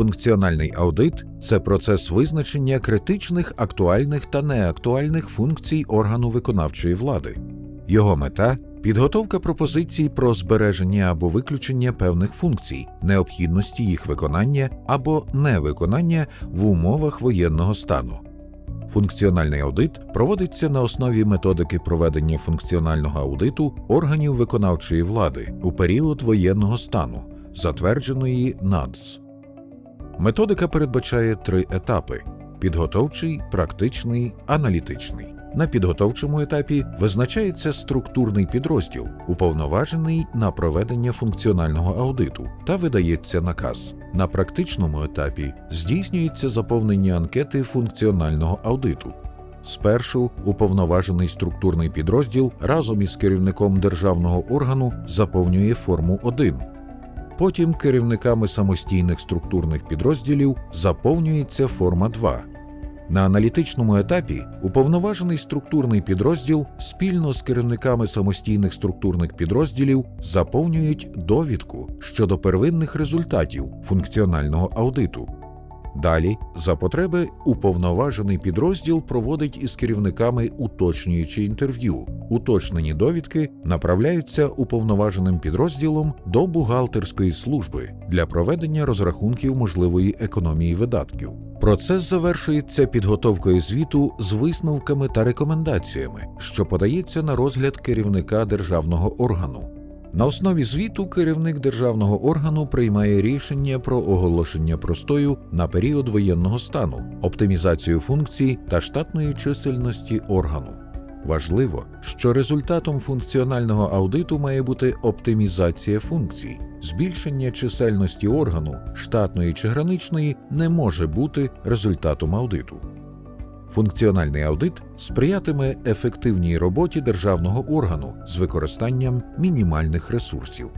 Функціональний аудит це процес визначення критичних, актуальних та неактуальних функцій органу виконавчої влади. Його мета підготовка пропозицій про збереження або виключення певних функцій, необхідності їх виконання або невиконання в умовах воєнного стану. Функціональний аудит проводиться на основі методики проведення функціонального аудиту органів виконавчої влади у період воєнного стану, затвердженої НАДС. Методика передбачає три етапи: підготовчий, практичний, аналітичний. На підготовчому етапі визначається структурний підрозділ, уповноважений на проведення функціонального аудиту, та видається наказ. На практичному етапі здійснюється заповнення анкети функціонального аудиту. Спершу уповноважений структурний підрозділ разом із керівником державного органу заповнює форму 1. Потім керівниками самостійних структурних підрозділів заповнюється форма 2. На аналітичному етапі уповноважений структурний підрозділ спільно з керівниками самостійних структурних підрозділів заповнюють довідку щодо первинних результатів функціонального аудиту. Далі, за потреби, уповноважений підрозділ проводить із керівниками уточнюючі інтерв'ю. Уточнені довідки направляються уповноваженим підрозділом до бухгалтерської служби для проведення розрахунків можливої економії видатків. Процес завершується підготовкою звіту з висновками та рекомендаціями, що подається на розгляд керівника державного органу. На основі звіту керівник державного органу приймає рішення про оголошення простою на період воєнного стану, оптимізацію функцій та штатної чисельності органу. Важливо, що результатом функціонального аудиту має бути оптимізація функцій. Збільшення чисельності органу, штатної чи граничної, не може бути результатом аудиту. Функціональний аудит сприятиме ефективній роботі державного органу з використанням мінімальних ресурсів.